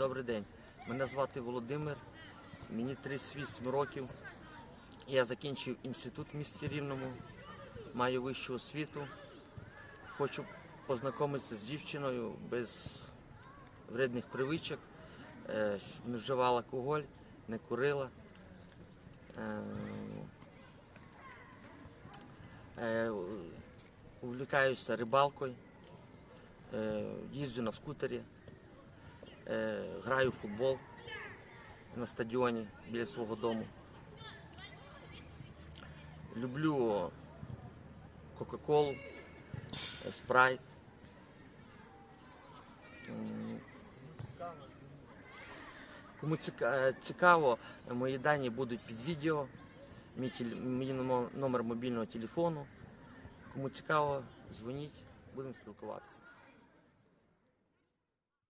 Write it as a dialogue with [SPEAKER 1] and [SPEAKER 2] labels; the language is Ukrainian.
[SPEAKER 1] Добрий день. Мене звати Володимир, мені 38 років. Я закінчив інститут в місті Рівному, маю вищу освіту. Хочу познайомитися з дівчиною без вредних привичок, е, щоб не вживала алкоголь, не курила. Е, е, Увлікаюся рибалкою, їжджу на скутері, граю в футбол на стадіоні біля свого дому. Люблю Кока-Колу, е, спрайт. Кому е, цікаво, мої дані будуть під відео, мій, номер мобільного телефону. Кому цікаво, дзвоніть, будемо спілкуватися.